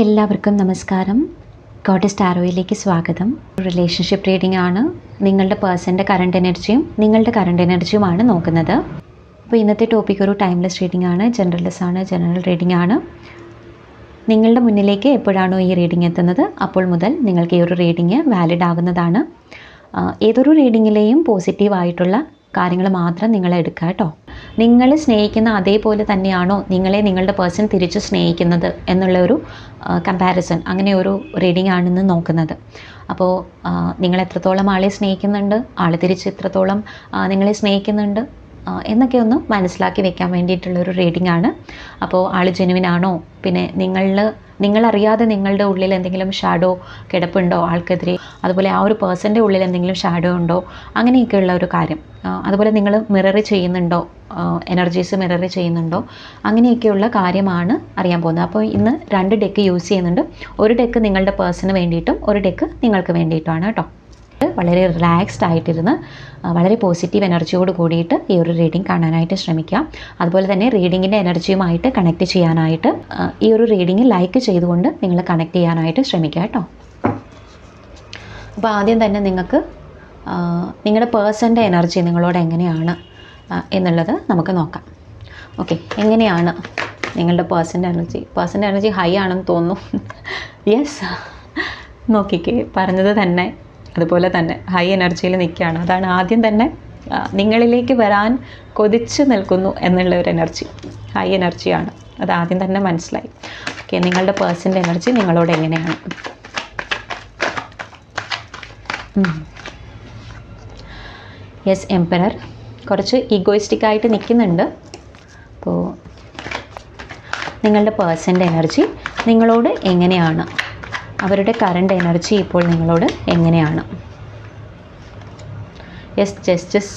എല്ലാവർക്കും നമസ്കാരം. കോട്ടസ് ടാരോയിലേക്ക് സ്വാഗതം. റിലേഷൻഷിപ്പ് റീഡിംഗ് ആണ് നിങ്ങളുടെ പേഴ്സന്റെ കറണ്ട് എനർജിയും നിങ്ങളുടെ കറണ്ട് എനർജിയുമാണ് നോക്കുന്നത്. അപ്പോൾ ഇന്നത്തെ ടോപ്പിക് ഒരു ടൈംലെസ് റീഡിംഗ് ആണ് ജനറൽലെസ് ആണ് ജനറൽ റീഡിംഗ് ആണ്. നിങ്ങളുടെ മുന്നിലേക്ക് എപ്പോഴാണോ ഈ റീഡിംഗ് എത്തുന്നത് അപ്പോൾ മുതൽ നിങ്ങൾക്ക് ഈ ഒരു റീഡിംഗ് വാലിഡ് ആകുന്നതാണ് ഏതൊരു റീഡിങ്ങിലെയും പോസിറ്റീവായിട്ടുള്ള കാര്യങ്ങൾ മാത്രം നിങ്ങൾ എടുക്കുക കേട്ടോ. നിങ്ങൾ സ്നേഹിക്കുന്ന അതേപോലെ തന്നെയാണോ നിങ്ങളെ നിങ്ങളുടെ പേഴ്സൺ തിരിച്ച് സ്നേഹിക്കുന്നത് എന്നുള്ള ഒരു കമ്പാരിസൺ അങ്ങനെ ഒരു റീഡിംഗ് ആണെന്ന് നോക്കുന്നത്. അപ്പോൾ നിങ്ങൾ എത്രത്തോളം ആളെ സ്നേഹിക്കുന്നുണ്ട് ആൾ തിരിച്ച് എത്രത്തോളം നിങ്ങളെ സ്നേഹിക്കുന്നുണ്ട് എന്നൊക്കെ ഒന്ന് മനസ്സിലാക്കി വെക്കാൻ വേണ്ടിയിട്ടുള്ളൊരു റീഡിംഗ് ആണ്. അപ്പോൾ ആൾ ജെനുവിനാണോ പിന്നെ നിങ്ങളിൽ നിങ്ങളറിയാതെ നിങ്ങളുടെ ഉള്ളിൽ എന്തെങ്കിലും ഷാഡോ കിടപ്പുണ്ടോ ആൾക്കെതിരെ? അതുപോലെ ആ ഒരു പേഴ്സന്റെ ഉള്ളിൽ എന്തെങ്കിലും ഷാഡോ ഉണ്ടോ? അങ്ങനെയൊക്കെയുള്ള ഒരു കാര്യം. അതുപോലെ നിങ്ങൾ മിറർ ചെയ്യുന്നുണ്ടോ? എനർജീസ് മിറർ ചെയ്യുന്നുണ്ടോ? അങ്ങനെയൊക്കെയുള്ള കാര്യമാണ് അറിയാൻ പോകുന്നത്. അപ്പോൾ ഇന്ന് രണ്ട് ഡെക്ക് യൂസ് ചെയ്യുന്നുണ്ട്. ഒരു ഡെക്ക് നിങ്ങളുടെ പേഴ്സന് വേണ്ടിയിട്ടും ഒരു ഡെക്ക് നിങ്ങൾക്ക് വേണ്ടിയിട്ടുമാണ് കേട്ടോ. വളരെ റിലാക്സ്ഡ് ആയിട്ടിരുന്ന് വളരെ പോസിറ്റീവ് എനർജിയോട് കൂടിയിട്ട് ഈ ഒരു റീഡിംഗ് കാണാനായിട്ട് ശ്രമിക്കാം. അതുപോലെ തന്നെ റീഡിങ്ങിന്റെ എനർജിയുമായിട്ട് കണക്ട് ചെയ്യാനായിട്ട് ഈ ഒരു റീഡിംഗ് ലൈക്ക് ചെയ്തുകൊണ്ട് നിങ്ങൾ കണക്ട് ചെയ്യാനായിട്ട് ശ്രമിക്കുക കേട്ടോ. അപ്പോൾ ആദ്യം തന്നെ നിങ്ങൾക്ക് നിങ്ങളുടെ പേഴ്സന്റെ എനർജി നിങ്ങളോട് എങ്ങനെയാണ് എന്നുള്ളത് നമുക്ക് നോക്കാം. ഓക്കെ എങ്ങനെയാണ് നിങ്ങളുടെ പേഴ്സന്റെ എനർജി പേഴ്സന്റെ എനർജി ഹൈ ആണെന്ന് തോന്നുന്നു. യെസ് നോക്കിക്കേ പറഞ്ഞത് തന്നെ. അതുപോലെ തന്നെ ഹൈ എനർജിയിൽ നിൽക്കുകയാണ്. അതാണ് ആദ്യം തന്നെ നിങ്ങളിലേക്ക് വരാൻ കൊതിച്ച് നിൽക്കുന്നു എന്നുള്ള ഒരു എനർജി ഹൈ എനർജിയാണ് അത് ആദ്യം തന്നെ മനസ്സിലായി. ഓക്കെ നിങ്ങളുടെ പേഴ്സന്റെ എനർജി നിങ്ങളോട് എങ്ങനെയാണ്? യെസ് എംപറർ കുറച്ച് ഈഗോയിസ്റ്റിക് ആയിട്ട് നിൽക്കുന്നുണ്ട്. അപ്പോൾ നിങ്ങളുടെ പേഴ്സന്റെ എനർജി നിങ്ങളോട് എങ്ങനെയാണ്? അവരുടെ കറണ്ട് എനർജി ഇപ്പോൾ നിങ്ങളോട് എങ്ങനെയാണ്? യെസ് ജസ്റ്റിസ്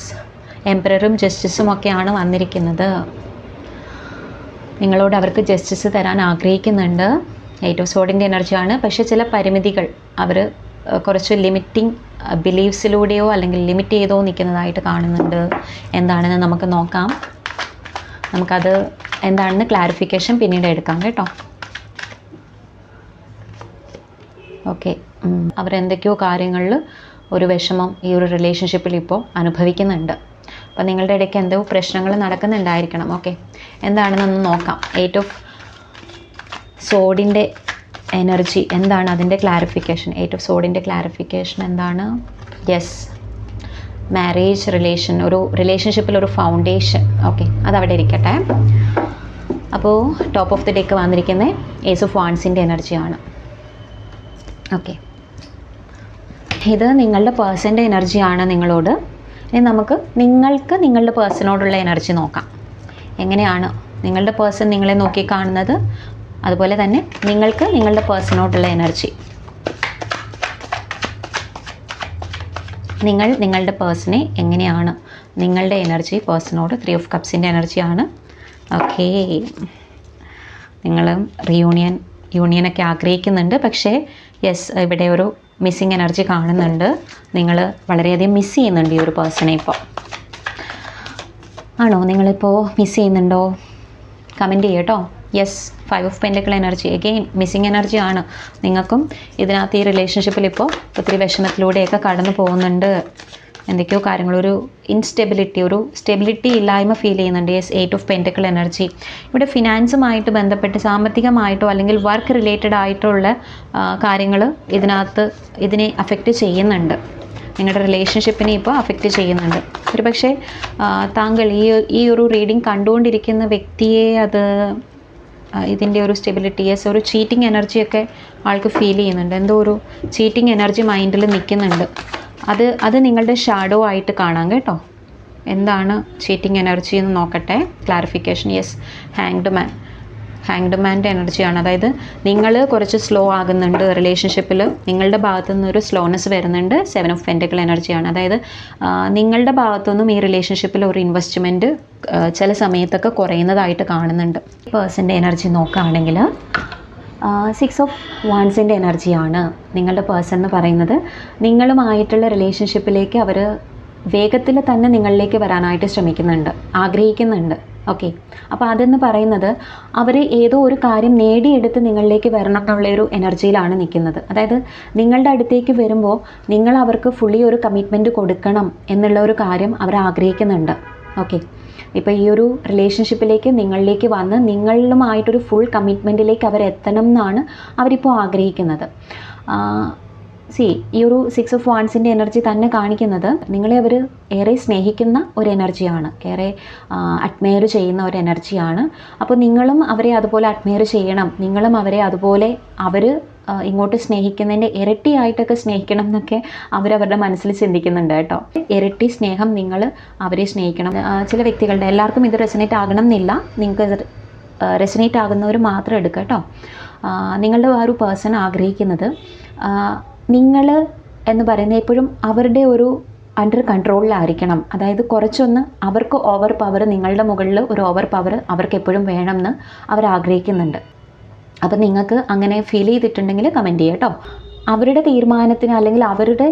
എംപററും ജസ്റ്റിസും ഒക്കെയാണ് വന്നിരിക്കുന്നത്. നിങ്ങളോട് അവർക്ക് ജസ്റ്റിസ് തരാൻ ആഗ്രഹിക്കുന്നുണ്ട്. എയ്റ്റ് ഓഫ് സോഡിന്റെ എനർജിയാണ് പക്ഷേ ചില പരിമിതികൾ അവർ കുറച്ച് ലിമിറ്റിംഗ് ബിലീവ്സിലൂടെയോ അല്ലെങ്കിൽ ലിമിറ്റ് ചെയ്തോ നിൽക്കുന്നതായിട്ട് കാണുന്നുണ്ട്. എന്താണെന്ന് നമുക്ക് നോക്കാം. നമുക്കത് എന്താണെന്ന് ക്ലാരിഫിക്കേഷൻ പിന്നീട് എടുക്കാം കേട്ടോ. ഓക്കെ അവരെന്തൊക്കെയോ കാര്യങ്ങളിൽ ഒരു വിഷമം ഈ ഒരു റിലേഷൻഷിപ്പിൽ ഇപ്പോൾ അനുഭവിക്കുന്നുണ്ട്. അപ്പോൾ നിങ്ങളുടെ ഇടയ്ക്ക് എന്തോ പ്രശ്നങ്ങൾ നടക്കുന്നുണ്ടായിരിക്കണം. ഓക്കെ എന്താണെന്നൊന്ന് നോക്കാം. എയ്റ്റ് ഓഫ് സോഡിന്റെ എനർജി എന്താണ് അതിന്റെ ക്ലാരിഫിക്കേഷൻ എയ്റ്റ് ഓഫ് സോഡിന്റെ ക്ലാരിഫിക്കേഷൻ എന്താണ്? യെസ് മാരേജ് റിലേഷൻ ഒരു റിലേഷൻഷിപ്പിൽ ഒരു ഫൗണ്ടേഷൻ ഓക്കെ അതവിടെ ഇരിക്കട്ടെ. അപ്പോൾ ടോപ്പ് ഓഫ് ദി ഡേക്ക് വന്നിരിക്കുന്നത് ഏസ് ഓഫ് വാൺസിന്റെ എനർജിയാണ് ഓക്കെ ഇത് നിങ്ങളുടെ പേഴ്സന്റെ എനർജിയാണ് നിങ്ങളോട്. ഇനി നമുക്ക് നിങ്ങൾക്ക് നിങ്ങളുടെ പേഴ്സണോടുള്ള എനർജി നോക്കാം. എങ്ങനെയാണ് നിങ്ങളുടെ പേഴ്സൺ നിങ്ങളെ നോക്കി കാണുന്നത്? അതുപോലെ തന്നെ നിങ്ങൾക്ക് നിങ്ങളുടെ പേഴ്സണോടുള്ള എനർജി നിങ്ങൾ നിങ്ങളുടെ പേഴ്സണെ എങ്ങനെയാണ് നിങ്ങളുടെ എനർജി പേഴ്സണോട് ത്രീ ഓഫ് കപ്സിന്റെ എനർജിയാണ് ഓക്കേ നിങ്ങൾ റിയൂണിയൻ യൂണിയനൊക്കെ ആഗ്രഹിക്കുന്നുണ്ട്. പക്ഷേ യെസ് ഇവിടെ ഒരു മിസ്സിങ് എനർജി കാണുന്നുണ്ട്. നിങ്ങൾ വളരെയധികം മിസ് ചെയ്യുന്നുണ്ട് ഈ ഒരു പേഴ്സണെ ഇപ്പോൾ ആണോ? നിങ്ങളിപ്പോൾ മിസ് ചെയ്യുന്നുണ്ടോ? കമന്റ് ചെയ്യട്ടോ yes five of pentacle energy again missing energy ആണ്. നിങ്ങൾക്കും ഇതിനകത്ത് ഈ റിലേഷൻഷിപ്പിൽ ഇപ്പോൾ ഒത്തിരി വിഷമത്തിലൂടെയൊക്കെ കടന്നു പോകുന്നുണ്ട്. എന്തൊക്കെയോ കാര്യങ്ങൾ ഒരു ഇൻസ്റ്റെബിലിറ്റി ഒരു സ്റ്റെബിലിറ്റി ഇല്ലായ്മ ഫീൽ ചെയ്യുന്നുണ്ട് yes eight of pentacle energy ഇവിടെ ഫിനാൻസുമായിട്ട് ബന്ധപ്പെട്ട് സാമ്പത്തികമായിട്ടോ അല്ലെങ്കിൽ വർക്ക് റിലേറ്റഡ് ആയിട്ടുള്ള കാര്യങ്ങൾ ഇതിനകത്ത് ഇതിനെ അഫക്റ്റ് ചെയ്യുന്നുണ്ട്. നിങ്ങളുടെ റിലേഷൻഷിപ്പിനെ ഇപ്പോൾ അഫക്റ്റ് ചെയ്യുന്നുണ്ട്. ഒരു പക്ഷേ താങ്കൾ ഈ ഈ ഒരു റീഡിംഗ് കണ്ടുകൊണ്ടിരിക്കുന്ന വ്യക്തിയെ അത് ഇതിന്റെ ഒരു സ്റ്റെബിലിറ്റി യെസ് ഒരു ചീറ്റിംഗ് എനർജിയൊക്കെ ആൾക്ക് ഫീൽ ചെയ്യുന്നുണ്ട്. എന്തോ ഒരു ചീറ്റിംഗ് എനർജി മൈൻഡിൽ നിൽക്കുന്നുണ്ട്. അത് അത് നിങ്ങളുടെ ഷാഡോ ആയിട്ട് കാണാം കേട്ടോ. എന്താണ് ചീറ്റിംഗ് എനർജി എന്ന് നോക്കട്ടെ. Clarification yes hanged man hanged മാന്റെ എനർജിയാണ് അതായത് നിങ്ങൾ കുറച്ച് സ്ലോ ആകുന്നുണ്ട് റിലേഷൻഷിപ്പിൽ നിങ്ങളുടെ ഭാഗത്തു നിന്നൊരു സ്ലോനെസ് വരുന്നുണ്ട്. സെവൻ ഓഫ് പെന്റക്കിൾ എനർജിയാണ് അതായത് നിങ്ങളുടെ ഭാഗത്തുനിന്നും ഈ റിലേഷൻഷിപ്പിൽ ഒരു ഇൻവെസ്റ്റ്മെന്റ് ചില സമയത്തൊക്കെ കുറയുന്നതായിട്ട് കാണുന്നുണ്ട്. പേഴ്സന്റെ എനർജി നോക്കുകയാണെങ്കിൽ സിക്സ് ഓഫ് വാൺസിന്റെ എനർജിയാണ് നിങ്ങളുടെ പേഴ്സൺ എന്ന് പറയുന്നത്. നിങ്ങളുമായിട്ടുള്ള റിലേഷൻഷിപ്പിലേക്ക് അവർ വേഗത്തിൽ തന്നെ നിങ്ങളിലേക്ക് വരാനായിട്ട് ശ്രമിക്കുന്നുണ്ട് ആഗ്രഹിക്കുന്നുണ്ട്. ഓക്കെ അപ്പോൾ അതെന്ന് പറയുന്നത് അവർ ഏതോ ഒരു കാര്യം നേടിയെടുത്ത് നിങ്ങളിലേക്ക് വരണം എന്നുള്ളൊരു എനർജിയിലാണ് നിൽക്കുന്നത്. അതായത് നിങ്ങളുടെ അടുത്തേക്ക് വരുമ്പോൾ നിങ്ങൾ അവർക്ക് ഫുള്ളി ഒരു കമ്മിറ്റ്മെന്റ് കൊടുക്കണം എന്നുള്ള ഒരു കാര്യം അവർ ആഗ്രഹിക്കുന്നുണ്ട്. ഓക്കെ ഇപ്പോൾ ഈ ഒരു റിലേഷൻഷിപ്പിലേക്ക് നിങ്ങളിലേക്ക് വന്ന് നിങ്ങളുമായിട്ടൊരു ഫുൾ കമ്മിറ്റ്മെന്റിലേക്ക് അവരെത്തണം എന്നാണ് അവരിപ്പോൾ ആഗ്രഹിക്കുന്നത്. സി ഈ ഒരു സിക്സ് ഓഫ് വാൺസിന്റെ എനർജി തന്നെ കാണിക്കുന്നത് നിങ്ങളെ അവർ ഏറെ സ്നേഹിക്കുന്ന ഒരു എനർജിയാണ് ഏറെ അഡ്മയർ ചെയ്യുന്ന ഒരു എനർജിയാണ് അപ്പോൾ നിങ്ങളും അവരെ അതുപോലെ അഡ്മയർ ചെയ്യണം. നിങ്ങളും അവരെ അതുപോലെ അവർ ഇങ്ങോട്ട് സ്നേഹിക്കുന്നതിന്റെ ഇരട്ടിയായിട്ടൊക്കെ സ്നേഹിക്കണം എന്നൊക്കെ അവരവരുടെ മനസ്സിൽ ചിന്തിക്കുന്നുണ്ട് കേട്ടോ. ഇരട്ടി സ്നേഹം നിങ്ങൾ അവരെ സ്നേഹിക്കണം. ചില വ്യക്തികളുടെ എല്ലാവർക്കും ഇത് റെസനേറ്റ് ആകണം എന്നില്ല. നിങ്ങൾക്ക് ഇത് റെസനേറ്റ് ആകുന്നവർ മാത്രം എടുക്കുക കേട്ടോ. നിങ്ങളുടെ ആ ഒരു പേഴ്സൺ ആഗ്രഹിക്കുന്നത് നിങ്ങൾ എന്ന് പറയുന്നത് എപ്പോഴും അവരുടെ ഒരു അണ്ടർ കൺട്രോളിലായിരിക്കണം അതായത് കുറച്ചൊന്ന് അവർക്ക് ഓവർ പവർ നിങ്ങളുടെ മുകളിൽ ഒരു ഓവർ പവർ അവർക്ക് എപ്പോഴും വേണമെന്ന് അവർ ആഗ്രഹിക്കുന്നുണ്ട്. അപ്പം നിങ്ങൾക്ക് അങ്ങനെ ഫീൽ ചെയ്തിട്ടുണ്ടെങ്കിൽ കമന്റ് ചെയ്യാം കേട്ടോ അവരുടെ തീരുമാനത്തിന് അല്ലെങ്കിൽ അവരുടെ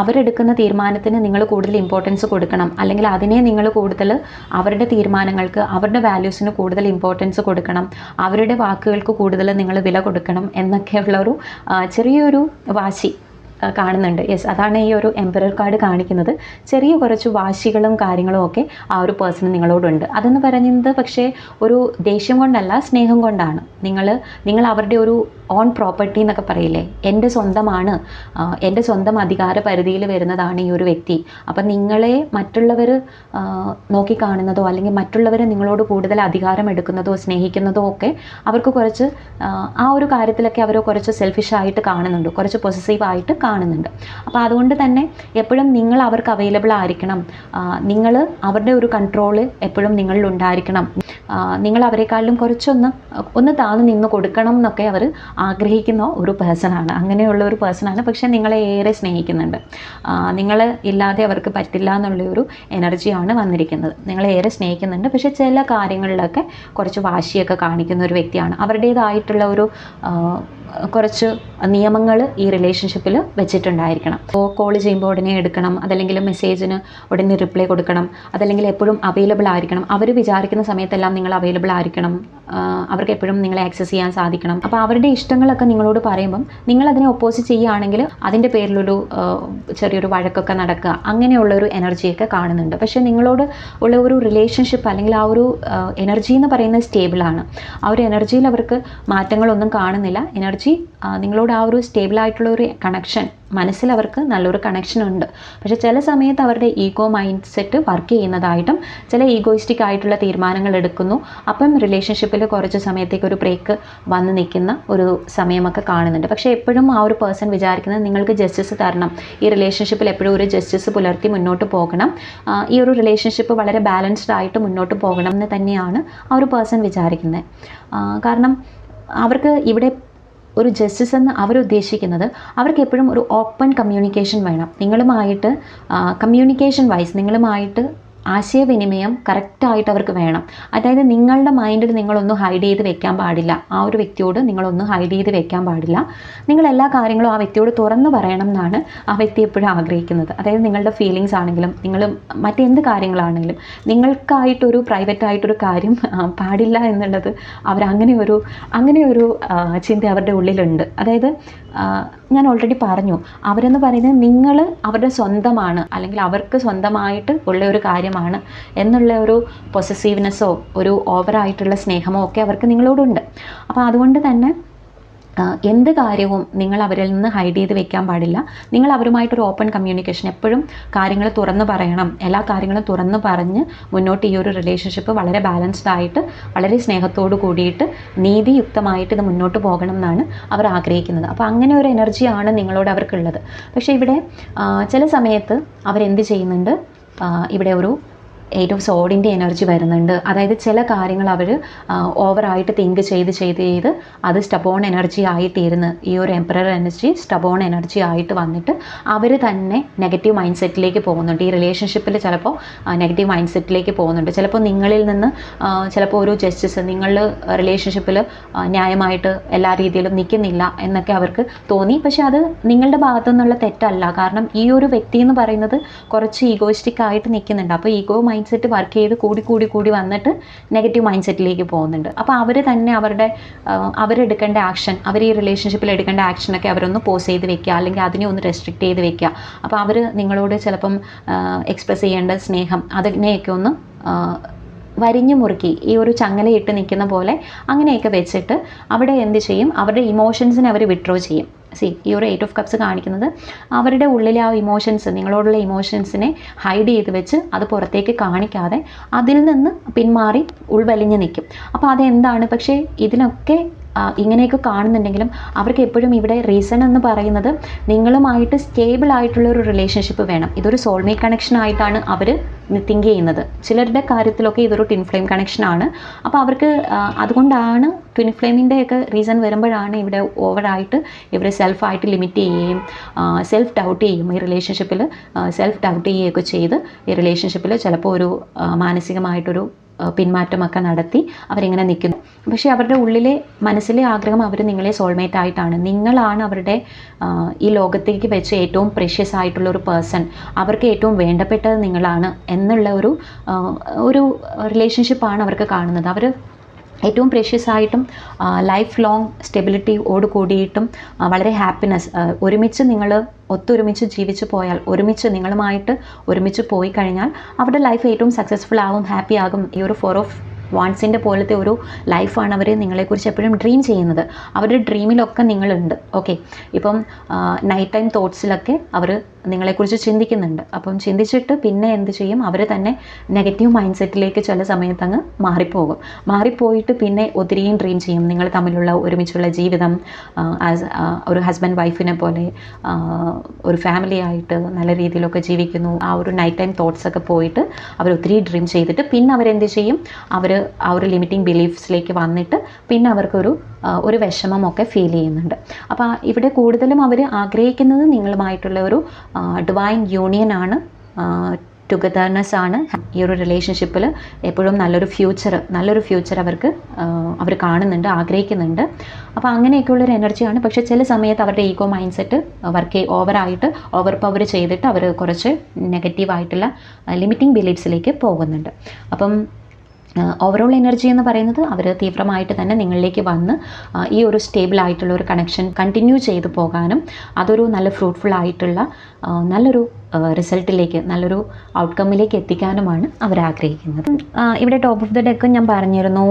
അവരെടുക്കുന്ന തീരുമാനത്തിന് നിങ്ങൾ കൂടുതൽ ഇമ്പോർട്ടൻസ് കൊടുക്കണം. അല്ലെങ്കിൽ അതിനെ നിങ്ങൾ കൂടുതൽ അവരുടെ തീരുമാനങ്ങൾക്ക് അവരുടെ വാല്യൂസിന് കൂടുതൽ ഇമ്പോർട്ടൻസ് കൊടുക്കണം. അവരുടെ വാക്കുകൾക്ക് കൂടുതൽ നിങ്ങൾ വില കൊടുക്കണം എന്നൊക്കെയുള്ളൊരു ഒരു ചെറിയൊരു വാശി. കാണുന്നുണ്ട്. യെസ് അതാണ് ഈ ഒരു എംപറർ കാർഡ് കാണിക്കുന്നത്. ചെറിയ കുറച്ച് വാശികളും കാര്യങ്ങളും ഒക്കെ ആ ഒരു പേഴ്സൺ നിങ്ങളോടുണ്ട്. അതെന്ന് പറയുന്നത് പക്ഷേ ഒരു ദേഷ്യം കൊണ്ടല്ല സ്നേഹം കൊണ്ടാണ്. നിങ്ങൾ നിങ്ങൾ അവരുടെ ഒരു ഓൺ പ്രോപ്പർട്ടി എന്നൊക്കെ പറയില്ലേ? എന്റെ സ്വന്തമാണ്. എന്റെ സ്വന്തം അധികാര പരിധിയിൽ വരുന്നതാണ് ഈ ഒരു വ്യക്തി. അപ്പം നിങ്ങളെ മറ്റുള്ളവർ നോക്കിക്കാണുന്നതോ അല്ലെങ്കിൽ മറ്റുള്ളവർ നിങ്ങളോട് കൂടുതൽ അധികാരം എടുക്കുന്നതോ സ്നേഹിക്കുന്നതോ ഒക്കെ അവർക്ക് കുറച്ച് ആ, ഒരു കാര്യത്തിലൊക്കെ അവർ കുറച്ച് സെൽഫിഷായിട്ട് കാണുന്നുണ്ട്. കുറച്ച് പൊസസീവ് ആയിട്ട് കാണുന്നുണ്ട്. അപ്പോൾ അതുകൊണ്ട് തന്നെ എപ്പോഴും നിങ്ങൾ അവർക്ക് അവൈലബിൾ ആയിരിക്കണം. നിങ്ങൾ അവരുടെ ഒരു കൺട്രോൾ എപ്പോഴും നിങ്ങളിൽ ഉണ്ടായിരിക്കണം. നിങ്ങൾ അവരെക്കാളിലും കുറച്ചൊന്ന് ഒന്ന് താന്ന് നിന്ന് കൊടുക്കണം എന്നൊക്കെ അവർ ആഗ്രഹിക്കുന്ന ഒരു പേഴ്സണാണ് അങ്ങനെയുള്ള ഒരു പേഴ്സണാണ് പക്ഷേ നിങ്ങളെ ഏറെ സ്നേഹിക്കുന്നുണ്ട്. നിങ്ങൾ ഇല്ലാതെ അവർക്ക് പറ്റില്ല എന്നുള്ള ഒരു എനർജിയാണ് വന്നിരിക്കുന്നത്. നിങ്ങളെ ഏറെ സ്നേഹിക്കുന്നുണ്ട്. പക്ഷേ ചില കാര്യങ്ങളിലൊക്കെ കുറച്ച് വാശിയൊക്കെ കാണിക്കുന്ന ഒരു വ്യക്തിയാണ്. അവരുടേതായിട്ടുള്ള ഒരു കുറച്ച് നിയമങ്ങൾ ഈ റിലേഷൻഷിപ്പിൽ വെച്ചിട്ടുണ്ടായിരിക്കണം. അപ്പോൾ കോൾ ചെയ്യുമ്പോൾ ഉടനെ എടുക്കണം അതല്ലെങ്കിൽ മെസ്സേജിന് ഉടനെ റിപ്ലൈ കൊടുക്കണം അതല്ലെങ്കിൽ എപ്പോഴും അവൈലബിൾ ആയിരിക്കണം. അവർ വിചാരിക്കുന്ന സമയത്തെല്ലാം നിങ്ങൾ അവൈലബിൾ ആയിരിക്കണം. അവർക്ക് എപ്പോഴും നിങ്ങളെ ആക്സസ് ചെയ്യാൻ സാധിക്കണം. അപ്പോൾ അവരുടെ ഇഷ്ടങ്ങളൊക്കെ നിങ്ങളോട് പറയുമ്പം നിങ്ങൾ അതിനെ ഒപ്പോസിറ്റ് ചെയ്യുകയാണെങ്കിൽ അതിന്റെ പേരിലൊരു ചെറിയൊരു വഴക്കൊക്കെ നടക്കുക. അങ്ങനെയുള്ളൊരു എനർജിയൊക്കെ കാണുന്നുണ്ട്. പക്ഷേ നിങ്ങളോട് ഉള്ള ഒരു റിലേഷൻഷിപ്പ് അല്ലെങ്കിൽ ആ ഒരു എനർജി എന്ന് പറയുന്നത് സ്റ്റേബിളാണ് ആ ഒരു എനർജിയിൽ അവർക്ക് മാറ്റങ്ങളൊന്നും കാണുന്നില്ല. എനർജി നിങ്ങളോട് ആ ഒരു സ്റ്റേബിൾ ആയിട്ടുള്ള ഒരു കണക്ഷൻ മനസ്സിൽ അവർക്ക് നല്ലൊരു കണക്ഷൻ ഉണ്ട്. പക്ഷേ ചില സമയത്ത് അവരുടെ ഈഗോ മൈൻഡ് സെറ്റ് വർക്ക് ചെയ്യുന്നതായിട്ടും ചില ഈഗോയിസ്റ്റിക് ആയിട്ടുള്ള തീരുമാനങ്ങൾ എടുക്കുന്നു. അപ്പം റിലേഷൻഷിപ്പിൽ കുറച്ച് സമയത്തേക്ക് ഒരു ബ്രേക്ക് വന്ന് നിൽക്കുന്ന ഒരു സമയമൊക്കെ കാണുന്നുണ്ട്. പക്ഷേ എപ്പോഴും ആ ഒരു പേഴ്സൺ വിചാരിക്കുന്നത് നിങ്ങൾക്ക് ജസ്റ്റിസ് തരണം. ഈ റിലേഷൻഷിപ്പിൽ എപ്പോഴും ഒരു ജസ്റ്റിസ് പുലർത്തി മുന്നോട്ട് പോകണം. ഈ ഒരു റിലേഷൻഷിപ്പ് വളരെ ബാലൻസ്ഡ് ആയിട്ട് മുന്നോട്ട് പോകണം എന്ന് തന്നെയാണ് ആ ഒരു പേഴ്സൺ വിചാരിക്കുന്നത്. കാരണം അവർക്ക് ഇവിടെ ഒരു ജസ്റ്റിസ് എന്ന് അവരുദ്ദേശിക്കുന്നത് അവർക്ക് എപ്പോഴും ഒരു ഓപ്പൺ കമ്മ്യൂണിക്കേഷൻ വേണം. നിങ്ങളുമായിട്ട് കമ്മ്യൂണിക്കേഷൻ വൈസ് നിങ്ങളുമായിട്ട് ആശയവിനിമയം കറക്റ്റായിട്ട് അവർക്ക് വേണം. അതായത് നിങ്ങളുടെ മൈൻഡിൽ നിങ്ങളൊന്നും ഹൈഡ് ചെയ്ത് വെക്കാൻ പാടില്ല. ആ ഒരു വ്യക്തിയോട് നിങ്ങളൊന്നും ഹൈഡ് ചെയ്ത് വെക്കാൻ പാടില്ല. നിങ്ങൾ എല്ലാ കാര്യങ്ങളും ആ വ്യക്തിയോട് തുറന്നു പറയണം എന്നാണ് ആ വ്യക്തി എപ്പോഴും ആഗ്രഹിക്കുന്നത്. അതായത് നിങ്ങളുടെ ഫീലിങ്സ് ആണെങ്കിലും നിങ്ങൾ മറ്റെന്ത് കാര്യങ്ങളാണെങ്കിലും നിങ്ങൾക്കായിട്ടൊരു പ്രൈവറ്റ് ആയിട്ടൊരു കാര്യം പാടില്ല എന്നുള്ളത് അവർ അങ്ങനെ ഒരു അങ്ങനെ ഒരു ചിന്ത അവരുടെ ഉള്ളിലുണ്ട്. അതായത് ഞാൻ ഓൾറെഡി പറഞ്ഞു. അവരെന്ന് പറയുന്നത് നിങ്ങൾ അവരുടെ സ്വന്തമാണ് അല്ലെങ്കിൽ അവർക്ക് സ്വന്തമായിട്ട് ഉള്ള ഒരു കാര്യമാണ് എന്നുള്ള ഒരു പൊസസീവ്നെസ്സോ ഒരു ഓവറായിട്ടുള്ള സ്നേഹമോ ഒക്കെ അവർക്ക് നിങ്ങളോടുണ്ട്. അപ്പോൾ അതുകൊണ്ട് തന്നെ എന്ത് കാര്യവും നിങ്ങൾ അവരിൽ നിന്ന് ഹൈഡ് ചെയ്ത് വെക്കാൻ പാടില്ല. നിങ്ങൾ അവരുമായിട്ടൊരു ഓപ്പൺ കമ്മ്യൂണിക്കേഷൻ എപ്പോഴും കാര്യങ്ങൾ തുറന്ന് പറയണം. എല്ലാ കാര്യങ്ങളും തുറന്ന് പറഞ്ഞ് മുന്നോട്ട് ഈ ഒരു റിലേഷൻഷിപ്പ് വളരെ ബാലൻസ്ഡ് ആയിട്ട് വളരെ സ്നേഹത്തോട് കൂടിയിട്ട് നീതിയുക്തമായിട്ട് ഇത് മുന്നോട്ട് പോകണം എന്നാണ് അവർ ആഗ്രഹിക്കുന്നത്. അപ്പോൾ അങ്ങനെ ഒരു എനർജിയാണ് നിങ്ങളോട് അവർക്കുള്ളത്. പക്ഷേ ഇവിടെ ചില സമയത്ത് അവരെന്ത് ചെയ്യുന്നുണ്ട്? ഇവിടെ ഒരു എയ്റ്റ് ഓഫ് സോഡിന്റെ എനർജി വരുന്നുണ്ട്. അതായത് ചില കാര്യങ്ങൾ അവർ ഓവറായിട്ട് തിങ്ക് ചെയ്ത് ചെയ്ത് ചെയ്ത് അത് സ്റ്റബോൺ എനർജി ആയിട്ടിരുന്ന് ഈ ഒരു എംപറർ എനർജി സ്റ്റബോൺ എനർജി ആയിട്ട് വന്നിട്ട് അവർ തന്നെ നെഗറ്റീവ് മൈൻഡ് സെറ്റിലേക്ക് പോകുന്നുണ്ട്. ഈ റിലേഷൻഷിപ്പിൽ ചിലപ്പോൾ നെഗറ്റീവ് മൈൻഡ് സെറ്റിലേക്ക് പോകുന്നുണ്ട്. ചിലപ്പോൾ നിങ്ങളിൽ നിന്ന് ചിലപ്പോൾ ഒരു ജസ്റ്റിസ് നിങ്ങൾ റിലേഷൻഷിപ്പിൽ ന്യായമായിട്ട് എല്ലാ രീതിയിലും നിൽക്കുന്നില്ല എന്നൊക്കെ അവർക്ക് തോന്നി. പക്ഷേ അത് നിങ്ങളുടെ ഭാഗത്തു നിന്നുള്ള തെറ്റല്ല. കാരണം ഈ ഒരു വ്യക്തി എന്ന് പറയുന്നത് കുറച്ച് ഈഗോയിസ്റ്റിക് ആയിട്ട് നിൽക്കുന്നുണ്ട്. അപ്പോൾ ഈഗോ മൈൻഡ് സെറ്റ് വർക്ക് ചെയ്ത് കൂടി കൂടി കൂടി വന്നിട്ട് നെഗറ്റീവ് മൈൻഡ് സെറ്റിലേക്ക് പോകുന്നുണ്ട്. അപ്പോൾ അവർ തന്നെ അവരുടെ അവരെടുക്കേണ്ട ആക്ഷൻ അവർ ഈ റിലേഷൻഷിപ്പിൽ എടുക്കേണ്ട ആക്ഷനൊക്കെ അവരൊന്ന് പോസ് ചെയ്ത് വെക്കുക അല്ലെങ്കിൽ അതിനെ ഒന്ന് റെസ്ട്രിക്റ്റ് ചെയ്ത് വെക്കുക. അപ്പോൾ അവർ നിങ്ങളോട് ചിലപ്പം എക്സ്പ്രസ് ചെയ്യേണ്ട സ്നേഹം അതിനെയൊക്കെ ഒന്ന് വരിഞ്ഞു മുറുക്കി ഈ ഒരു ചങ്ങലയിട്ട് നിൽക്കുന്ന പോലെ അങ്ങനെയൊക്കെ വെച്ചിട്ട് അവിടെ എന്ത് ചെയ്യും? അവരുടെ ഇമോഷൻസിനെ അവർ വിഡ്രോ ചെയ്യും. സി ഈ ഒരു എയ്റ്റ് ഓഫ് കപ്സ് കാണിക്കുന്നത് അവരുടെ ഉള്ളിലെ ആ ഇമോഷൻസ് നിങ്ങളോടുള്ള ഇമോഷൻസിനെ ഹൈഡ് ചെയ്ത് വെച്ച് അത് പുറത്തേക്ക് കാണിക്കാതെ അതിൽ നിന്ന് പിന്മാറി ഉൾവലിഞ്ഞ് നിൽക്കും. അപ്പോൾ അതെന്താണ്? പക്ഷേ ഇതിനൊക്കെ ഇങ്ങനെയൊക്കെ കാണുന്നുണ്ടെങ്കിലും അവർക്ക് എപ്പോഴും ഇവിടെ റീസൺ എന്ന് പറയുന്നത് നിങ്ങളുമായിട്ട് സ്റ്റേബിൾ ആയിട്ടുള്ള ഒരു റിലേഷൻഷിപ്പ് വേണം. ഇതൊരു സോൾമേറ്റ് കണക്ഷൻ ആയിട്ടാണ് അവർ തിങ്ക് ചെയ്യുന്നത്. ചിലരുടെ കാര്യത്തിലൊക്കെ ഇതൊരു ട്വിൻ ഫ്ലെയിം കണക്ഷനാണ് അപ്പോൾ അവർക്ക് അതുകൊണ്ടാണ് ട്വിൻ ഫ്ലെയിമിന്റെ ഒക്കെ റീസൺ വരുമ്പോഴാണ് ഇവിടെ ഓവറായിട്ട് ഇവർ സെൽഫായിട്ട് ലിമിറ്റ് ചെയ്യുകയും സെൽഫ് ഡൗട്ട് ചെയ്യും ഈ റിലേഷൻഷിപ്പിൽ സെൽഫ് ഡൗട്ട് ചെയ്യുകയൊക്കെ ചെയ്ത് ഈ റിലേഷൻഷിപ്പിൽ ചിലപ്പോൾ ഒരു മാനസികമായിട്ടൊരു പിന്മാറ്റമൊക്കെ നടത്തി അവരിങ്ങനെ നിൽക്കുന്നു. പക്ഷേ അവരുടെ ഉള്ളിലെ മനസ്സിലെ ആഗ്രഹം അവർ നിങ്ങളെ സോൾമേറ്റ് ആയിട്ടാണ്. നിങ്ങളാണ് അവരുടെ ഈ ലോകത്തേക്ക് വെച്ച് ഏറ്റവും പ്രഷ്യസ് ആയിട്ടുള്ള ഒരു പേഴ്സൺ അവർക്ക് ഏറ്റവും വേണ്ടപ്പെട്ടത് നിങ്ങളാണ് എന്നുള്ള ഒരു ഒരു റിലേഷൻഷിപ്പാണ് അവർക്ക് കാണുന്നത്. അവർ ഏറ്റവും പ്രഷ്യസ് ആയിട്ടും ലൈഫ് ലോങ് സ്റ്റെബിലിറ്റിയോട് കൂടിയിട്ടും വളരെ ഹാപ്പിനെസ് ഒരുമിച്ച് നിങ്ങൾ ഒത്തൊരുമിച്ച് ജീവിച്ചു പോയാൽ ഒരുമിച്ച് നിങ്ങളുമായിട്ട് ഒരുമിച്ച് പോയി കഴിഞ്ഞാൽ അവരുടെ ലൈഫ് ഏറ്റവും സക്സസ്ഫുൾ ആകും ഹാപ്പി ആകും ഈ ഒരു ഫോർ ഓഫ് വാൺസിന്റെ പോലത്തെ ഒരു ലൈഫാണ് അവർ നിങ്ങളെക്കുറിച്ച് എപ്പോഴും ഡ്രീം ചെയ്യുന്നത്. അവരുടെ ഡ്രീമിലൊക്കെ നിങ്ങളുണ്ട്. ഓക്കെ ഇപ്പം നൈറ്റ് ടൈം തോട്ട്സിലൊക്കെ അവർ നിങ്ങളെക്കുറിച്ച് ചിന്തിക്കുന്നുണ്ട്. അപ്പം ചിന്തിച്ചിട്ട് പിന്നെ എന്ത് ചെയ്യും? അവർ തന്നെ നെഗറ്റീവ് മൈൻഡ് സെറ്റിലേക്ക് ചില സമയത്ത് അങ്ങ് മാറിപ്പോകും. മാറിപ്പോയിട്ട് പിന്നെ ഒത്തിരിയും ഡ്രീം ചെയ്യും. നിങ്ങൾ തമ്മിലുള്ള ഒരുമിച്ചുള്ള ജീവിതം ആസ് ഒരു ഹസ്ബൻഡ് വൈഫിനെ പോലെ ഒരു ഫാമിലി ആയിട്ട് നല്ല രീതിയിലൊക്കെ ജീവിക്കുന്നു. ആ ഒരു നൈറ്റ് ടൈം തോട്ട്സ് ഒക്കെ പോയിട്ട് അവർ ഒത്തിരി ഡ്രീം ചെയ്തിട്ട് പിന്നെ അവരെന്ത് ചെയ്യും? അവർ ആ ഒരു ലിമിറ്റിംഗ് ബിലീഫ്സിലേക്ക് വന്നിട്ട് പിന്നെ അവർക്കൊരു ഒരു വിഷമമൊക്കെ ഫീൽ ചെയ്യുന്നുണ്ട്. അപ്പോൾ ഇവിടെ കൂടുതലും അവർ ആഗ്രഹിക്കുന്നത് നിങ്ങളുമായിട്ടുള്ള ഒരു ഡിവൈൻ യൂണിയൻ ആണ്. ടുഗദർനെസ് ആണ്. ഈ ഒരു റിലേഷൻഷിപ്പിൽ എപ്പോഴും നല്ലൊരു ഫ്യൂച്ചർ നല്ലൊരു ഫ്യൂച്ചർ അവർക്ക് അവർ കാണുന്നുണ്ട് ആഗ്രഹിക്കുന്നുണ്ട്. അപ്പോൾ അങ്ങനെയൊക്കെയുള്ളൊരു എനർജിയാണ് പക്ഷേ ചില സമയത്ത് അവരുടെ ഈഗോ മൈൻഡ് സെറ്റ് വർക്ക് ഓവറായിട്ട് ഓവർ പവർ ചെയ്തിട്ട് അവർ കുറച്ച് നെഗറ്റീവായിട്ടുള്ള ലിമിറ്റിംഗ് ബിലീഫ്സിലേക്ക് പോകുന്നുണ്ട്. അപ്പം ഓവറോൾ എനർജി എന്ന് പറയുന്നത് അവർ തീവ്രമായിട്ട് തന്നെ നിങ്ങളിലേക്ക് വന്ന് ഈ ഒരു സ്റ്റേബിൾ ആയിട്ടുള്ള ഒരു കണക്ഷൻ കണ്ടിന്യൂ ചെയ്തു പോകാനും അതൊരു നല്ല ഫ്രൂട്ട്ഫുൾ ആയിട്ടുള്ള നല്ലൊരു റിസൾട്ടിലേക്ക് നല്ലൊരു ഔട്ട്കമ്മിലേക്ക് എത്തിക്കാനുമാണ് അവർ ആഗ്രഹിക്കുന്നത് ഇവിടെ ടോപ്പ് ഓഫ് ദ ഡെക്ക് ഞാൻ പറഞ്ഞിരുന്നു.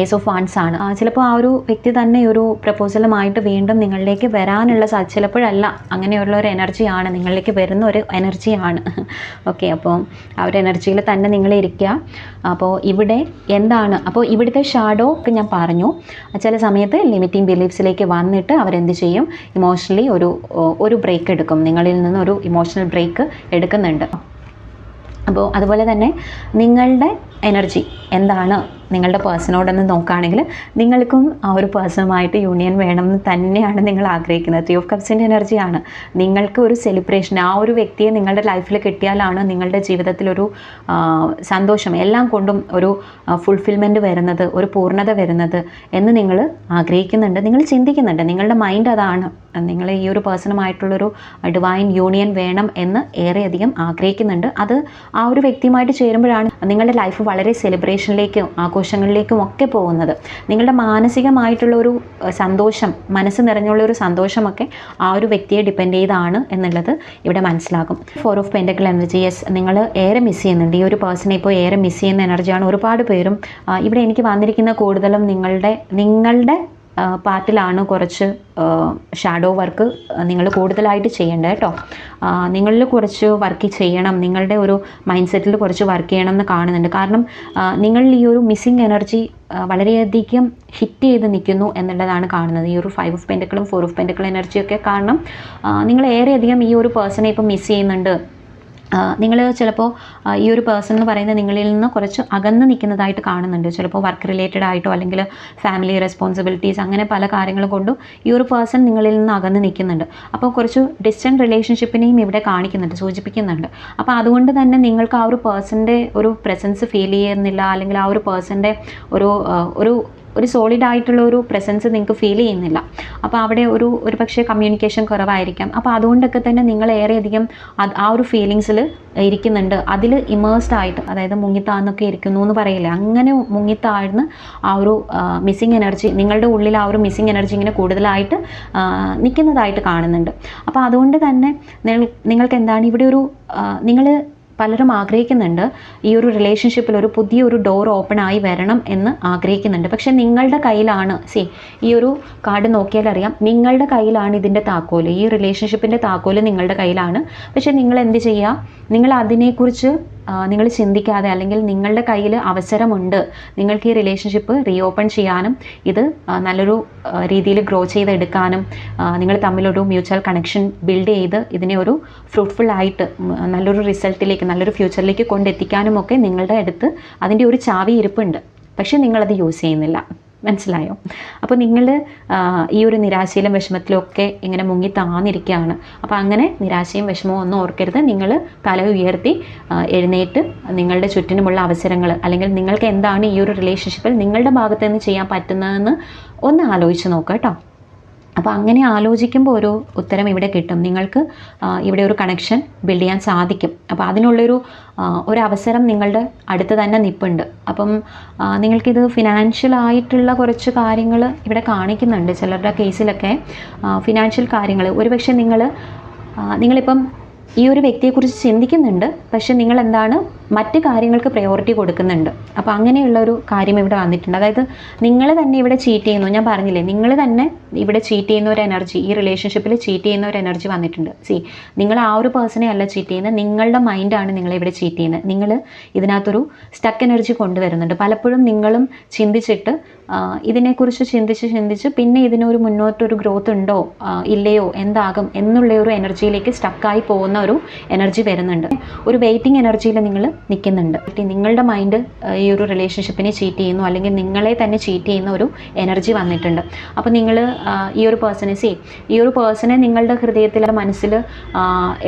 ഏസ് ഓഫ് വാൺസ് ആണ്. ചിലപ്പോൾ ആ ഒരു വ്യക്തി തന്നെ ഒരു പ്രപ്പോസലുമായിട്ട് വീണ്ടും നിങ്ങളിലേക്ക് വരാനുള്ള സാ ചിലപ്പോഴല്ല അങ്ങനെയുള്ള ഒരു എനർജിയാണ് നിങ്ങളിലേക്ക് വരുന്ന ഒരു എനർജിയാണ് ഓക്കെ അപ്പോൾ ആ ഒരു എനർജിയിൽ തന്നെ നിങ്ങൾ ഇരിക്കുക. അപ്പോൾ ഇവിടെ എന്താണ്? അപ്പോൾ ഇവിടുത്തെ ഷാഡോ ഒക്കെ ഞാൻ പറഞ്ഞു. ചില സമയത്ത് ലിമിറ്റിംഗ് ബിലീഫ്സിലേക്ക് വന്നിട്ട് അവരെന്ത് ചെയ്യും? ഇമോഷണലി ഒരു ഒരു ബ്രേക്ക് എടുക്കും. നിങ്ങളിൽ നിന്ന് ഒരു ഇമോഷണൽ ബ്രേക്ക് എടുക്കുന്നുണ്ട്. അപ്പോൾ അതുപോലെ തന്നെ നിങ്ങളുടെ എനർജി എന്താണ് നിങ്ങളുടെ പേഴ്സണോടൊന്ന് നോക്കുകയാണെങ്കിൽ നിങ്ങൾക്കും ആ ഒരു പേഴ്സണുമായിട്ട് യൂണിയൻ വേണമെന്ന് തന്നെയാണ് നിങ്ങൾ ആഗ്രഹിക്കുന്നത്. ത്രീ ഓഫ് കപ്സിന്റെ എനർജിയാണ് നിങ്ങൾക്ക് ഒരു സെലിബ്രേഷൻ ആ ഒരു വ്യക്തിയെ നിങ്ങളുടെ ലൈഫിൽ കിട്ടിയാലാണ് നിങ്ങളുടെ ജീവിതത്തിലൊരു സന്തോഷം എല്ലാം കൊണ്ടും ഒരു ഫുൾഫിൽമെന്റ് വരുന്നത് ഒരു പൂർണത വരുന്നത് എന്ന് നിങ്ങൾ ആഗ്രഹിക്കുന്നുണ്ട്. നിങ്ങൾ ചിന്തിക്കുന്നുണ്ട്. നിങ്ങളുടെ മൈൻഡ് അതാണ്. നിങ്ങൾ ഈ ഒരു പേഴ്സണുമായിട്ടുള്ളൊരു ഡിവൈൻ യൂണിയൻ വേണം എന്ന് ഏറെയധികം ആഗ്രഹിക്കുന്നുണ്ട്. അത് ആ ഒരു വ്യക്തിയുമായിട്ട് ചേരുമ്പോഴാണ് നിങ്ങളുടെ ലൈഫ് വളരെ സെലിബ്രേഷനിലേക്കും ആഘോഷങ്ങളിലേക്കും ഒക്കെ പോകുന്നത്. നിങ്ങളുടെ മാനസികമായിട്ടുള്ള ഒരു സന്തോഷം മനസ്സ് നിറഞ്ഞുള്ള ഒരു സന്തോഷമൊക്കെ ആ ഒരു വ്യക്തിയെ ഡിപ്പെൻഡ് ചെയ്താണ് എന്നുള്ളത് ഇവിടെ മനസ്സിലാകും. Four of pentacle energy yes നിങ്ങൾ ഏറെ മിസ് ചെയ്യുന്നുണ്ട്. ഈ ഒരു പേഴ്സണെ ഇപ്പോൾ ഏറെ മിസ് ചെയ്യുന്ന എനർജിയാണ് ഒരുപാട് പേരും ഇവിടെ എനിക്ക് വന്നിരിക്കുന്ന കൂടുതലും നിങ്ങളുടെ നിങ്ങളുടെ പാർട്ടിലാണ് കുറച്ച് ഷാഡോ വർക്ക് നിങ്ങൾ കൂടുതലായിട്ട് ചെയ്യേണ്ടത് കേട്ടോ. നിങ്ങളിൽ കുറച്ച് വർക്ക് ചെയ്യണം നിങ്ങളുടെ ഒരു മൈൻഡ് സെറ്റിൽ കുറച്ച് വർക്ക് ചെയ്യണം എന്ന് കാണുന്നുണ്ട്. കാരണം നിങ്ങളിൽ ഈ ഒരു മിസ്സിങ് എനർജി വളരെയധികം ഹിറ്റ് ചെയ്ത് നിൽക്കുന്നു എന്നുള്ളതാണ് കാണുന്നത്. ഈ ഒരു ഫൈവ് ഓഫ് പെന്റക്കിളും ഫോർ ഓഫ് പെന്റക്കിൾ എനർജിയൊക്കെ കാരണം നിങ്ങൾ ഏറെയധികം ഈ ഒരു പേഴ്സണെ ഇപ്പം മിസ് ചെയ്യുന്നുണ്ട്. നിങ്ങൾ ചിലപ്പോൾ ഈ ഒരു പേഴ്സൺ എന്ന് പറയുന്നത് നിങ്ങളിൽ നിന്ന് കുറച്ച് അകന്ന് നിൽക്കുന്നതായിട്ട് കാണുന്നുണ്ട്. ചിലപ്പോൾ വർക്ക് റിലേറ്റഡ് ആയിട്ടോ അല്ലെങ്കിൽ ഫാമിലി റെസ്പോൺസിബിലിറ്റീസ് അങ്ങനെ പല കാര്യങ്ങൾ കൊണ്ടും ഈ ഒരു പേഴ്സൺ നിങ്ങളിൽ നിന്ന് അകന്ന് നിൽക്കുന്നുണ്ട്. അപ്പോൾ കുറച്ച് ഡിസ്റ്റന്റ് റിലേഷൻഷിപ്പിനെയും ഇവിടെ കാണിക്കുന്നുണ്ട് സൂചിപ്പിക്കുന്നുണ്ട്. അപ്പോൾ അതുകൊണ്ട് തന്നെ നിങ്ങൾക്ക് ആ ഒരു പേഴ്സന്റെ ഒരു പ്രസൻസ് ഫീൽ ചെയ്യുന്നില്ല അല്ലെങ്കിൽ ആ ഒരു പേഴ്സന്റെ ഒരു ഒരു ഒരു സോളിഡ് ആയിട്ടുള്ള ഒരു പ്രസൻസ് നിങ്ങൾക്ക് ഫീൽ ചെയ്യുന്നില്ല. അപ്പോൾ അവിടെ ഒരു ഒരു പക്ഷേ കമ്മ്യൂണിക്കേഷൻ കുറവായിരിക്കാം. അപ്പോൾ അതുകൊണ്ടൊക്കെ തന്നെ നിങ്ങൾ ഏറെയധികം ആ ഒരു ഫീലിങ്സിൽ ഇരിക്കുന്നുണ്ട്. അതിൽ ഇമേഴ്സ്ഡ് ആയിട്ട് അതായത് മുങ്ങിത്താന്നൊക്കെ ഇരിക്കുന്നു എന്ന് പറയില്ല? അങ്ങനെ മുങ്ങിത്താഴ്ന്ന് ആ ഒരു മിസ്സിങ് എനർജി നിങ്ങളുടെ ഉള്ളിൽ ആ ഒരു മിസ്സിങ് എനർജി ഇങ്ങനെ കൂടുതലായിട്ട് നിൽക്കുന്നതായിട്ട് കാണുന്നുണ്ട്. അപ്പോൾ അതുകൊണ്ട് തന്നെ നിങ്ങൾ- നിങ്ങൾക്ക് എന്താണ് ഇവിടെ ഒരു നിങ്ങൾ പലരും ആഗ്രഹിക്കുന്നുണ്ട് ഈ ഒരു റിലേഷൻഷിപ്പിൽ ഒരു പുതിയൊരു ഡോർ ഓപ്പൺ ആയി വരണം എന്ന് ആഗ്രഹിക്കുന്നുണ്ട്. പക്ഷെ നിങ്ങളുടെ കയ്യിലാണ് സി ഈ ഒരു കാർഡ് നോക്കിയാൽ അറിയാം. നിങ്ങളുടെ കയ്യിലാണ് ഇതിന്റെ താക്കോൽ ഈ റിലേഷൻഷിപ്പിന്റെ താക്കോൽ നിങ്ങളുടെ കയ്യിലാണ്. പക്ഷെ നിങ്ങൾ എന്ത് ചെയ്യുക? നിങ്ങൾ അതിനെക്കുറിച്ച് നിങ്ങൾ ചിന്തിക്കാതെ അല്ലെങ്കിൽ നിങ്ങളുടെ കയ്യിൽ അവസരമുണ്ട് നിങ്ങൾക്ക് ഈ റിലേഷൻഷിപ്പ് റീഓപ്പൺ ചെയ്യാനും ഇത് നല്ലൊരു രീതിയിൽ ഗ്രോ ചെയ്തെടുക്കാനും നിങ്ങൾ തമ്മിലൊരു മ്യൂച്വൽ കണക്ഷൻ ബിൽഡ് ചെയ്ത് ഇതിനെ ഒരു ഫ്രൂട്ട്ഫുൾ ആയിട്ട് നല്ലൊരു റിസൾട്ടിലേക്ക് നല്ലൊരു ഫ്യൂച്ചറിലേക്ക് കൊണ്ടെത്തിക്കാനും ഒക്കെ നിങ്ങളുടെ അടുത്ത് അതിന്റെ ഒരു ചാവി ഇരിപ്പുണ്ട്. പക്ഷേ നിങ്ങളത് യൂസ് ചെയ്യുന്നില്ല. മനസ്സിലായോ? അപ്പോൾ നിങ്ങൾ ഈ ഒരു നിരാശയിലും വിഷമത്തിലും ഒക്കെ ഇങ്ങനെ മുങ്ങി താന്നിരിക്കുകയാണ്. അപ്പോൾ അങ്ങനെ നിരാശയും വിഷമവും ഒന്നും ഓർക്കരുത്. നിങ്ങൾ തല ഉയർത്തി എഴുന്നേറ്റ് നിങ്ങളുടെ ചുറ്റിനുമുള്ള അവസരങ്ങൾ അല്ലെങ്കിൽ നിങ്ങൾക്ക് എന്താണ് ഈ ഒരു റിലേഷൻഷിപ്പിൽ നിങ്ങളുടെ ഭാഗത്ത് നിന്ന് ചെയ്യാൻ പറ്റുന്നതെന്ന് ഒന്ന് ആലോചിച്ച് നോക്കുക കേട്ടോ. അപ്പോൾ അങ്ങനെ ആലോചിക്കുമ്പോൾ ഒരു ഉത്തരം ഇവിടെ കിട്ടും. നിങ്ങൾക്ക് ഇവിടെ ഒരു കണക്ഷൻ ബിൽഡ് ചെയ്യാൻ സാധിക്കും. അപ്പോൾ അതിനുള്ളൊരു ഒരു അവസരം നിങ്ങളുടെ അടുത്ത് തന്നെ നിപ്പുണ്ട്. അപ്പം നിങ്ങൾക്കിത് ഫിനാൻഷ്യൽ ആയിട്ടുള്ള കുറച്ച് കാര്യങ്ങൾ ഇവിടെ കാണിക്കുന്നുണ്ട് ചിലരുടെ കേസിലൊക്കെ ഫിനാൻഷ്യൽ കാര്യങ്ങൾ ഒരുപക്ഷെ നിങ്ങൾ നിങ്ങളിപ്പം ഈ ഒരു വ്യക്തിയെക്കുറിച്ച് ചിന്തിക്കുന്നുണ്ട്. പക്ഷെ നിങ്ങൾ എന്താണ് മറ്റ് കാര്യങ്ങൾക്ക് പ്രയോറിറ്റി കൊടുക്കുന്നുണ്ട്. അപ്പോൾ അങ്ങനെയുള്ള ഒരു കാര്യം ഇവിടെ വന്നിട്ടുണ്ട്. അതായത് നിങ്ങൾ തന്നെ ഇവിടെ ചീറ്റ് ചെയ്യുന്നു. ഞാൻ പറഞ്ഞില്ലേ നിങ്ങൾ തന്നെ ഇവിടെ ചീറ്റ് ചെയ്യുന്ന ഒരു എനർജി ഈ റിലേഷൻഷിപ്പിൽ ചീറ്റ് ചെയ്യുന്ന ഒരു എനർജി വന്നിട്ടുണ്ട്. സി നിങ്ങൾ ആ ഒരു പേഴ്സണെ അല്ല ചീറ്റ് ചെയ്യുന്നത്. നിങ്ങളുടെ മൈൻഡാണ് നിങ്ങളെ ഇവിടെ ചീറ്റ് ചെയ്യുന്നത്. നിങ്ങൾ ഇതിനകത്തൊരു സ്റ്റക്ക് എനർജി കൊണ്ടുവരുന്നുണ്ട്. പലപ്പോഴും നിങ്ങളും ചിന്തിച്ചിട്ട് ഇതിനെക്കുറിച്ച് ചിന്തിച്ച് ചിന്തിച്ച് പിന്നെ ഇതിനൊരു മുന്നോട്ടൊരു ഗ്രോത്ത് ഉണ്ടോ ഇല്ലയോ എന്താകും എന്നുള്ള ഒരു എനർജിയിലേക്ക് സ്റ്റക്കായി പോകുന്ന ഒരു എനർജി വരുന്നുണ്ട്. ഒരു വെയിറ്റിംഗ് എനർജിയിൽ നിങ്ങൾ നിൽക്കുന്നുണ്ട് നിങ്ങളുടെ മൈൻഡ് ഈ ഒരു റിലേഷൻഷിപ്പിനെ ചീറ്റ് ചെയ്യുന്നു അല്ലെങ്കിൽ നിങ്ങളെ തന്നെ ചീറ്റ് ചെയ്യുന്ന ഒരു എനർജി വന്നിട്ടുണ്ട്. അപ്പോൾ നിങ്ങൾ ഈ ഒരു പേഴ്സണെ സേ ഈ ഒരു പേഴ്സണെ നിങ്ങളുടെ ഹൃദയത്തിൽ മനസ്സിൽ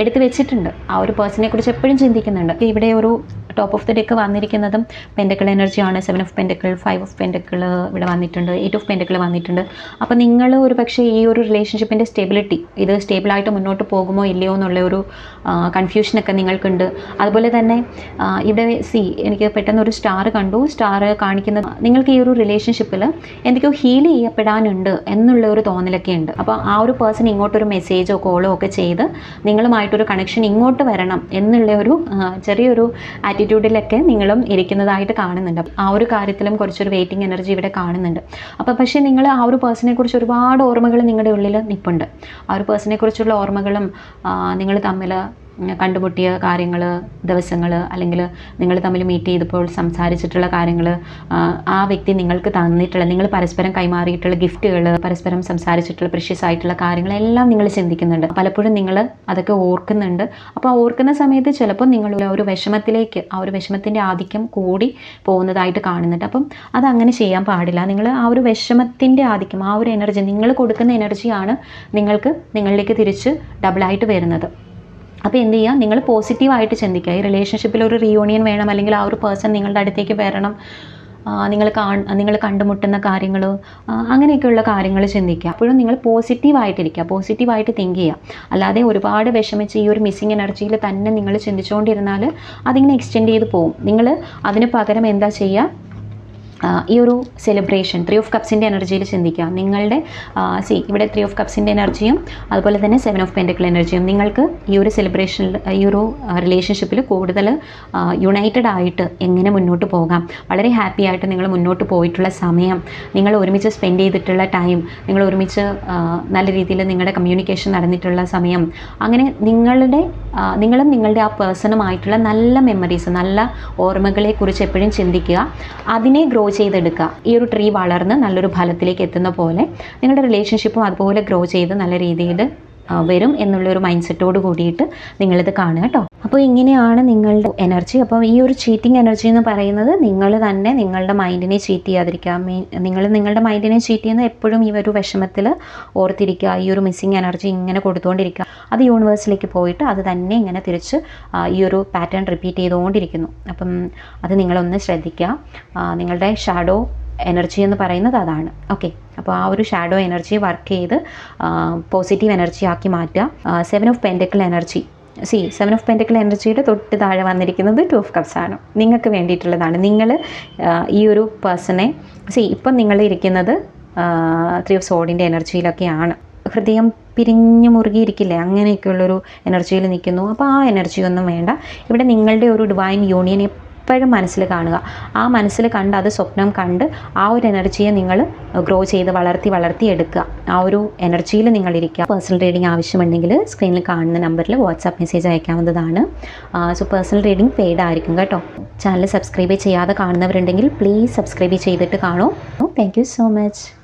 എടുത്തു വെച്ചിട്ടുണ്ട്. ആ ഒരു പേഴ്സണെ കുറിച്ച് എപ്പോഴും ചിന്തിക്കുന്നുണ്ട്. ഇവിടെ ഒരു ടോപ്പ് ഓഫ് ദി ഡെക്ക് വന്നിരിക്കുന്നതും പെൻഡക്കിൾ എനർജിയാണ് seven of pentacle five of pentacle ഇവിടെ വന്നിട്ടുണ്ട്. എയ്റ്റ് ഓഫ് പെൻഡക്കിൾ വന്നിട്ടുണ്ട്. അപ്പോൾ നിങ്ങൾ ഒരു പക്ഷേ ഈ ഒരു റിലേഷൻഷിപ്പിന്റെ സ്റ്റെബിലിറ്റി ഇത് സ്റ്റേബിളായിട്ട് മുന്നോട്ട് പോകുമോ ഇല്ലയോ എന്നുള്ള ഒരു കൺഫ്യൂഷനൊക്കെ നിങ്ങൾക്കുണ്ട്. അതുപോലെ തന്നെ ഇവിടെ സി എനിക്ക് പെട്ടെന്ന് ഒരു സ്റ്റാർ കണ്ടു. സ്റ്റാർ കാണിക്കുന്നത് നിങ്ങൾക്ക് ഈ ഒരു റിലേഷൻഷിപ്പിൽ എന്തൊക്കെയോ ഹീൽ ചെയ്യപ്പെടാനുണ്ട് എന്നുള്ള ഒരു തോന്നലൊക്കെ ഉണ്ട് അപ്പോൾ ആ ഒരു പേഴ്സൺ ഇങ്ങോട്ടൊരു മെസ്സേജോ കോളോ ഒക്കെ ചെയ്ത് നിങ്ങളുമായിട്ടൊരു കണക്ഷൻ ഇങ്ങോട്ട് വരണം എന്നുള്ള ഒരു ചെറിയൊരു ആറ്റിറ്റ്യൂഡിലൊക്കെ നിങ്ങളും ഇരിക്കുന്നതായിട്ട് കാണുന്നുണ്ട്. ആ ഒരു കാര്യത്തിലും കുറച്ചൊരു വെയിറ്റിംഗ് എനർജി ഇവിടെ കാണുന്നുണ്ട്. അപ്പോൾ പക്ഷേ നിങ്ങൾ ആ ഒരു പേഴ്സണെ കുറിച്ച് ഒരുപാട് ഓർമ്മകൾ നിങ്ങളുടെ ഉള്ളിൽ നിൽപ്പുണ്ട് ആ ഒരു പേഴ്സണെ കുറിച്ചുള്ള ഓർമ്മകളും നിങ്ങൾ തമ്മിൽ കണ്ടുമുട്ടിയ കാര്യങ്ങൾ ദിവസങ്ങൾ അല്ലെങ്കിൽ നിങ്ങൾ തമ്മിൽ മീറ്റ് ചെയ്തപ്പോൾ സംസാരിച്ചിട്ടുള്ള കാര്യങ്ങൾ ആ വ്യക്തി നിങ്ങൾക്ക് തന്നിട്ടുള്ള നിങ്ങൾ പരസ്പരം കൈമാറിയിട്ടുള്ള ഗിഫ്റ്റുകൾ പരസ്പരം സംസാരിച്ചിട്ടുള്ള പ്രഷ്യസ് ആയിട്ടുള്ള കാര്യങ്ങളെല്ലാം നിങ്ങൾ ചിന്തിക്കുന്നുണ്ട്. പലപ്പോഴും നിങ്ങൾ അതൊക്കെ ഓർക്കുന്നുണ്ട്. അപ്പോൾ ഓർക്കുന്ന സമയത്ത് ചിലപ്പോൾ നിങ്ങൾ ഒരു വിഷമത്തിലേക്ക് ആ ഒരു വിഷമത്തിന്റെ ആധിക്യം കൂടി പോകുന്നതായിട്ട് കാണുന്നുണ്ട്. അപ്പം അതങ്ങനെ ചെയ്യാൻ പാടില്ല. നിങ്ങൾ ആ ഒരു വിഷമത്തിന്റെ ആധിക്യം ആ ഒരു എനർജി നിങ്ങൾ കൊടുക്കുന്ന എനർജിയാണ് നിങ്ങൾക്ക് നിങ്ങളിലേക്ക് തിരിച്ച് ഡബിളായിട്ട് വരുന്നത്. അപ്പോൾ എന്ത് ചെയ്യുക നിങ്ങൾ പോസിറ്റീവായിട്ട് ചിന്തിക്കുക. ഈ റിലേഷൻഷിപ്പിൽ ഒരു റിയൂണിയൻ വേണം അല്ലെങ്കിൽ ആ ഒരു പേഴ്സൺ നിങ്ങളുടെ അടുത്തേക്ക് വരണം. നിങ്ങൾ കാ നിങ്ങൾ കണ്ടുമുട്ടുന്ന കാര്യങ്ങൾ അങ്ങനെയൊക്കെയുള്ള കാര്യങ്ങൾ ചിന്തിക്കുക. അപ്പോഴും നിങ്ങൾ പോസിറ്റീവായിട്ടിരിക്കുക പോസിറ്റീവായിട്ട് തിങ്ക് ചെയ്യുക. അല്ലാതെ ഒരുപാട് വിഷമിച്ച് ഈ ഒരു മിസ്സിങ് എനർജിയിൽ തന്നെ നിങ്ങൾ ചിന്തിച്ചുകൊണ്ടിരുന്നാൽ അതിങ്ങനെ എക്സ്റ്റെൻഡ് ചെയ്ത് പോകും നിങ്ങൾ അതിന് പകരം എന്താ ചെയ്യുക? ഈ ഒരു സെലിബ്രേഷൻ ത്രീ ഓഫ് കപ്സിന്റെ എനർജിയിൽ ചിന്തിക്കുക. നിങ്ങളുടെ സി ഇവിടെ ത്രീ ഓഫ് കപ്സിന്റെ എനർജിയും അതുപോലെ തന്നെ സെവൻ ഓഫ് പെന്റക്കിൾ എനർജിയും നിങ്ങൾക്ക് ഈ ഒരു സെലിബ്രേഷനിൽ ഈ ഒരു റിലേഷൻഷിപ്പിൽ കൂടുതൽ യുണൈറ്റഡ് ആയിട്ട് എങ്ങനെ മുന്നോട്ട് പോകാം? വളരെ ഹാപ്പി ആയിട്ട് നിങ്ങൾ മുന്നോട്ട് പോയിട്ടുള്ള സമയം നിങ്ങൾ ഒരുമിച്ച് സ്പെൻഡ് ചെയ്തിട്ടുള്ള ടൈം നിങ്ങൾ ഒരുമിച്ച് നല്ല രീതിയിൽ നിങ്ങളുടെ കമ്മ്യൂണിക്കേഷൻ നടന്നിട്ടുള്ള സമയം അങ്ങനെ നിങ്ങളുടെ നിങ്ങളും നിങ്ങളുടെ ആ പേഴ്സണുമായിട്ടുള്ള നല്ല മെമ്മറീസ് നല്ല ഓർമ്മകളെക്കുറിച്ച് എപ്പോഴും ചിന്തിക്കുക. അതിനെ ഗ്രോ ചെയ്തെടുക്കുക ഈ ഒരു ട്രീ വളർന്ന് നല്ലൊരു ഫലത്തിലേക്ക് എത്തുന്ന പോലെ നിങ്ങളുടെ റിലേഷൻഷിപ്പും അതുപോലെ ഗ്രോ ചെയ്ത് നല്ല രീതിയിൽ വരും എന്നുള്ളൊരു മൈൻഡ് സെറ്റോട് കൂടിയിട്ട് നിങ്ങളിത് കാണുക കേട്ടോ. അപ്പോൾ ഇങ്ങനെയാണ് നിങ്ങളുടെ എനർജി അപ്പോൾ ഈ ഒരു ചീറ്റിംഗ് എനർജി എന്ന് പറയുന്നത് നിങ്ങൾ തന്നെ നിങ്ങളുടെ മൈൻഡിനെ ചീറ്റ് ചെയ്യാതിരിക്കുക നിങ്ങൾ നിങ്ങളുടെ മൈൻഡിനെ ചീറ്റ് ചെയ്യുന്ന എപ്പോഴും ഈ ഒരു വിഷമത്തിൽ ഓർത്തിരിക്കുക. ഈ ഒരു മിസ്സിങ് എനർജി ഇങ്ങനെ കൊടുത്തുകൊണ്ടിരിക്കുക അത് യൂണിവേഴ്സിലേക്ക് പോയിട്ട് അത് തന്നെ ഇങ്ങനെ തിരിച്ച് ഈ ഒരു പാറ്റേൺ റിപ്പീറ്റ് ചെയ്തുകൊണ്ടിരിക്കുന്നു. അപ്പം അത് നിങ്ങളൊന്ന് ശ്രദ്ധിക്കുക. നിങ്ങളുടെ ഷാഡോ എനർജി എന്ന് പറയുന്നത് അതാണ്. ഓക്കെ അപ്പോൾ ആ ഒരു ഷാഡോ എനർജി വർക്ക് ചെയ്ത് പോസിറ്റീവ് എനർജി ആക്കി മാറ്റുക. Seven of pentacle energy C seven of pentacle എനർജിയുടെ തൊട്ട് താഴെ വന്നിരിക്കുന്നത് ടു ഓഫ് കപ്സ് ആണ്. നിങ്ങൾക്ക് വേണ്ടിയിട്ടുള്ളതാണ്. നിങ്ങൾ ഈ ഒരു പേഴ്സണെ സി ഇപ്പം നിങ്ങൾ ഇരിക്കുന്നത് ത്രീ ഓഫ് സോഡിന്റെ എനർജിയിലൊക്കെയാണ് ഹൃദയം പിരിഞ്ഞു മുറുകിയിരിക്കില്ലേ? അങ്ങനെയൊക്കെയുള്ളൊരു എനർജിയിൽ നിൽക്കുന്നു. അപ്പോൾ ആ എനർജിയൊന്നും വേണ്ട. ഇവിടെ നിങ്ങളുടെ ഒരു ഡിവൈൻ യൂണിയൻ എപ്പോഴും മനസ്സിൽ കാണുക. ആ മനസ്സിൽ കണ്ട് അത് സ്വപ്നം കണ്ട് ആ ഒരു എനർജിയെ നിങ്ങൾ ഗ്രോ ചെയ്ത് വളർത്തി വളർത്തി എടുക്കുക. ആ ഒരു എനർജിയിൽ നിങ്ങൾ ഇരിക്കുക. പേഴ്സണൽ റീഡിംഗ് ആവശ്യമുണ്ടെങ്കിൽ സ്ക്രീനിൽ കാണുന്ന നമ്പറിൽ വാട്സാപ്പ് മെസ്സേജ് അയക്കാവുന്നതാണ്. സോ പേഴ്സണൽ റീഡിംഗ് പെയ്ഡ് ആയിരിക്കും കേട്ടോ. ചാനൽ സബ്സ്ക്രൈബ് ചെയ്യാതെ കാണുന്നവരുണ്ടെങ്കിൽ പ്ലീസ് സബ്സ്ക്രൈബ് ചെയ്തിട്ട് കാണൂ. Thank so much